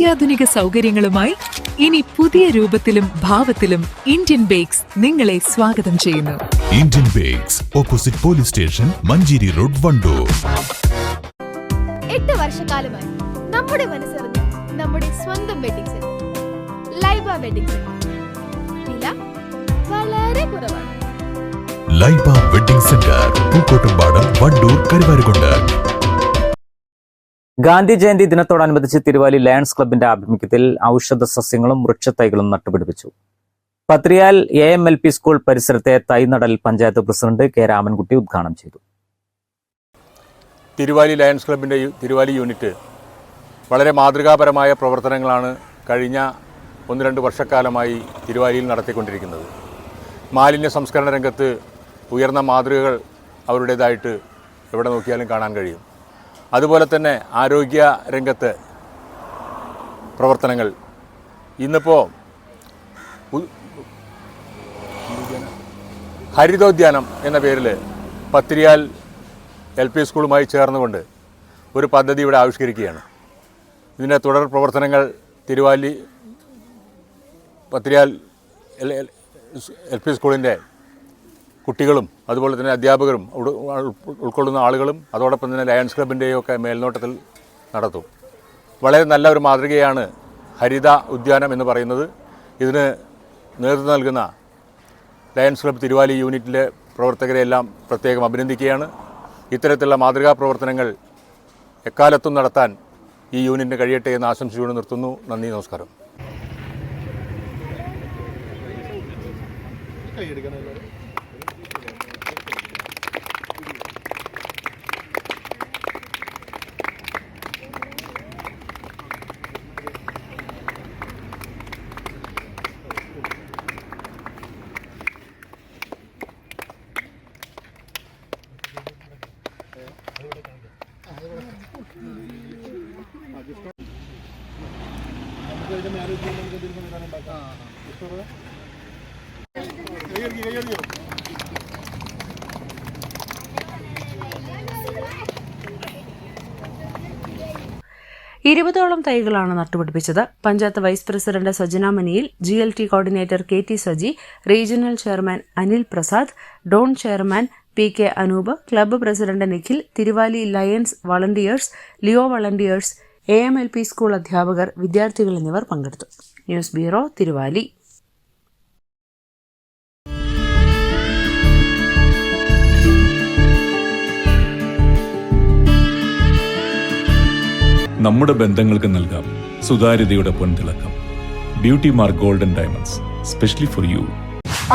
അത്യാധുനിക സൗകര്യങ്ങളുമായി ഇനി പുതിയ രൂപത്തിലും ഭാവത്തിലും ഇന്ത്യൻ ബേക്സ് നിങ്ങളെ സ്വാഗതം ചെയ്യുന്നു. Indian bakes opposite police station Manjeri road Wandoor. എട്ട് വർഷക്കാലമായി നമ്മുടെ മനസ്സറിഞ്ഞ് നമ്മുടെ സ്വന്തം wedding centre Laiba wedding centre വില വളരെ കുറവാണ്. Laiba wedding centre Pookkottumpadam Wandoor Karuvarakundu. Gandhi Jayanti ദിനത്തോടനുബന്ധിച്ച് തിരുവാലി ലയൺസ് ക്ലബിന്റെ ആഭിമുഖ്യത്തിൽ ഔഷധ സസ്യങ്ങളും വൃക്ഷത്തൈകളും നട്ടുപിടിപ്പിച്ചു. Pathiriyal A M L P school പരിസരത്തെ തൈനടൽ പഞ്ചായത്ത് പ്രസിഡന്റ് കെ രാമൻകുട്ടി ഉദ്ഘാടനം ചെയ്തു. തിരുവാലി ലയൺസ് ക്ലബിന്റെ തിരുവാലി യൂണിറ്റ് വളരെ മാതൃകാപരമായ പ്രവർത്തനങ്ങളാണ് കഴിഞ്ഞ ഒന്ന് രണ്ട് വർഷക്കാലമായി തിരുവാലിയിൽ നടത്തിക്കൊണ്ടിരിക്കുന്നത്. മാലിന്യ സംസ്കരണ രംഗത്ത് ഉയർന്ന മാതൃകകൾ അവരുടേതായിട്ട് എവിടെ നോക്കിയാലും കാണാൻ കഴിയും. അതുപോലെ തന്നെ ആരോഗ്യ രംഗത്ത് പ്രവർത്തനങ്ങൾ. ഇന്നിപ്പോൾ ഹരിതോദ്യാനം എന്ന പേരിൽ പത്തിരിയാൽ എൽ പി സ്കൂളുമായി ചേർന്നുകൊണ്ട് ഒരു പദ്ധതി ഇവിടെ ആവിഷ്കരിക്കുകയാണ്. ഇതിന്റെ തുടർ പ്രവർത്തനങ്ങൾ Thiruvali Pathiriyal L L P സ്കൂളിന്റെ കുട്ടികളും അതുപോലെ തന്നെ അധ്യാപകരും ഉൾ- ഉൾ- ഉൾക്കൊള്ളുന്ന ആളുകളും അതോടൊപ്പം തന്നെ ലയൺസ് ക്ലബിന്റെയും ഒക്കെ മേൽനോട്ടത്തിൽ നടത്തും. വളരെ നല്ല ഒരു മാതൃകയാണ് ഹരിത ഉദ്യാനം എന്ന് പറയുന്നത്. ഇതിന് നേതൃത്വം നൽകുന്ന ലയൺസ് ക്ലബ് തിരുവാലി യൂണിറ്റിലെ പ്രവർത്തകരെയെല്ലാം പ്രത്യേകം അഭിനന്ദിക്കുകയാണ്. ഇത്തരത്തിലുള്ള മാതൃകാ പ്രവർത്തനങ്ങൾ എക്കാലത്തും നടത്താൻ ഈ യൂണിറ്റിന് കഴിയട്ടെ എന്ന് ആശംസിച്ചുകൊണ്ട് നിർത്തുന്നു. നന്ദി നമസ്കാരം. ഇരുപതോളം തൈകളാണ് നട്ടുപിടിപ്പിച്ചത്. Panchayat vice president Sajana Maniyil G L T coordinator K T Saji regional chairman Anil Prasad Don chairman P K Anoop club president Nikhil Thiruvali Lions volunteers Leo volunteers A M L P school അധ്യാപകർ വിദ്യാർത്ഥികൾ എന്നിവർ പങ്കെടുത്തു. News bureau Thiruvali. നമ്മുടെ ബന്ധങ്ങൾക്ക് നൽകാം സുതാര്യതയുടെ പൊൻതിളക്കം. Beauty mark golden diamonds specially for you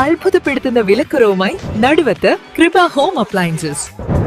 അത്ഭുതപ്പെടുത്തുന്ന വിലക്കുറവുമായി നടുവത്ത് കൃപ ഹോം അപ്ലയൻസസ്